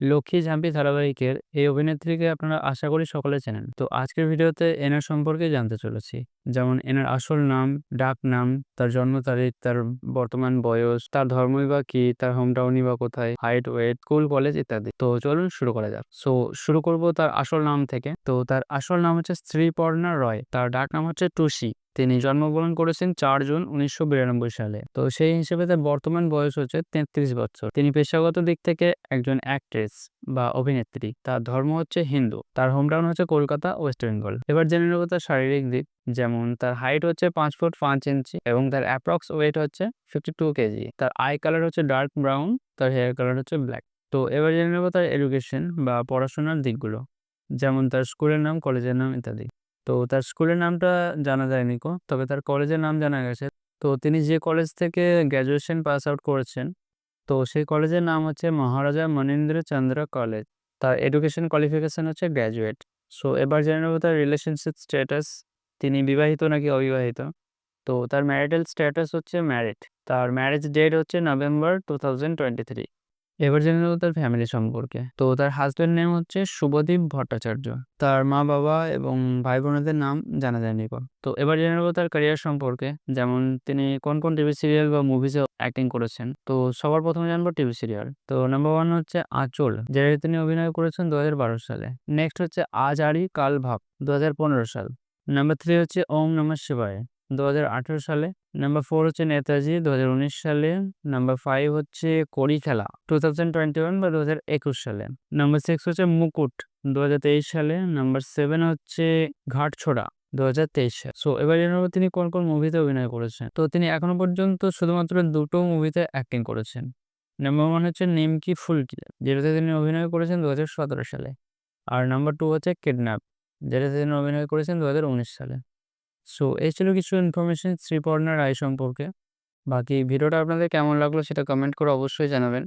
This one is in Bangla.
লক্ষ্মী ঝাঁপি ধারাবাহিকের এই অভিনেত্রীকে আপনারা আশা করি সকলে চেনেন। তো আজকের ভিডিওতে এনার সম্পর্কে জানতে চলেছি। যেমন এনার আসল নাম, ডাক নাম, তার জন্ম তারিখ, তার বর্তমান বয়স, তার ধর্মই বা কি, তার হোম টাউনই বা কোথায়, হাইট, ওয়েট, স্কুল, কলেজ ইত্যাদি। তো চলুন শুরু করা যাক। সো শুরু করব তার আসল নাম থেকে। তো তার আসল নাম হচ্ছে শ্রীপর্ণা রয়। তার ডাক নাম হচ্ছে টুসি। তিনি জন্মগ্রহণ করেছেন চার জুন উনিশশো বিরানব্বই সালে। তো সেই হিসেবে তার বর্তমান বয়স হচ্ছে তেত্রিশ বছর। তিনি পেশাগত দিক থেকে একজন অ্যাক্ট্রেস বা অভিনেত্রী। তার ধর্ম হচ্ছে হিন্দু। তার হোম টাউন হচ্ছে কলকাতা, ওয়েস্ট বেঙ্গল। এবার জেনে নেব তার শারীরিক দিক। যেমন তার হাইট হচ্ছে পাঁচ ফুট পাঁচ ইঞ্চি এবং তার অ্যাপ্রক্স ওয়েট হচ্ছে ফিফটি টু কেজি। তার আই কালার হচ্ছে ডার্ক ব্রাউন, তার হেয়ার কালার হচ্ছে ব্ল্যাক। তো এবার জেনে নেব তার এডুকেশন বা পড়াশোনার দিকগুলো। যেমন তার স্কুলের নাম, কলেজের নাম ইত্যাদি। তো তার স্কুলের নামটা জানা যায়নি কো, তবে তার কলেজের নাম জানা গেছে। তো তিনি যে কলেজ থেকে গ্র্যাজুয়েশন পাস আউট করেছেন, তো সেই কলেজের নাম হচ্ছে মহারাজা মনীন্দ্র চন্দ্র কলেজ। তার এডুকেশন কোয়ালিফিকেশন হচ্ছে গ্র্যাজুয়েট। সো এবার জেনে নেব তার রিলেশনশিপ স্ট্যাটাস তিনি বিবাহিত নাকি অবিবাহিত। তো তার ম্যারিটাল স্ট্যাটাস হচ্ছে ম্যারিড। তার ম্যারেজ ডেট হচ্ছে November two thousand twenty three. এবার জেনে নেব তার ফ্যামিলি সম্পর্কে। তো তার হাজব্যান্ড নেম হচ্ছে শুভদীপ ভট্টাচার্য। তার মা বাবা এবং ভাই বোনদের নাম জানা যায়নি তো এবার জেনে নেব তার ক্যারিয়ার সম্পর্কে। যেমন তিনি কোন কোন টিভি সিরিয়াল বা মুভিজে অ্যাক্টিং করেছেন। তো সবার প্রথমে জানব টিভি সিরিয়াল। তো নাম্বার ওয়ান হচ্ছে আঁচল, যেটাতে তিনি অভিনয় করেছেন দু হাজার বারো সালে। নেক্সট হচ্ছে আজ আড়ি কাল ভাব দু হাজার পনেরো সাল। নাম্বার থ্রি হচ্ছে ওম নমঃ শিবায় দু সালে নাম্বার ফোর হচ্ছে নেতাজি দু হাজার উনিশ সালে। নাম্বার ফাইভ হচ্ছে কড়ি খেলা টু থাউজেন্ড টোয়েন্টি ওয়ান বা দুহাজার একুশ সালে। নাম্বার সিক্স হচ্ছে মুকুট দু হাজার তেইশ সালে। নাম্বার সেভেন হচ্ছে ঘাটছোড়া দু হাজার তেইশ সাল। সো এবার জানাব তিনি কোন কোন মুভিতে অভিনয় করেছেন? তো তিনি এখনও পর্যন্ত শুধুমাত্র দুটো মুভিতে অ্যাক্টিং করেছেন। নাম্বার ওয়ান হচ্ছে নিমকি ফুলকি যেটাতে তিনি অভিনয় করেছেন দু হাজার সতেরো সালে। আর নাম্বার টু হচ্ছে কিডন্যাপ, যেটাতে তিনি অভিনয় করেছেন দু হাজার উনিশ সালে। সো এই ছিল কিছু ইনফরমেশন শ্রীপর্ণা রায় সম্পর্কে। বাকি ভিডিওটা আপনাদের কেমন লাগল সেটা কমেন্ট করে অবশ্যই জানাবেন।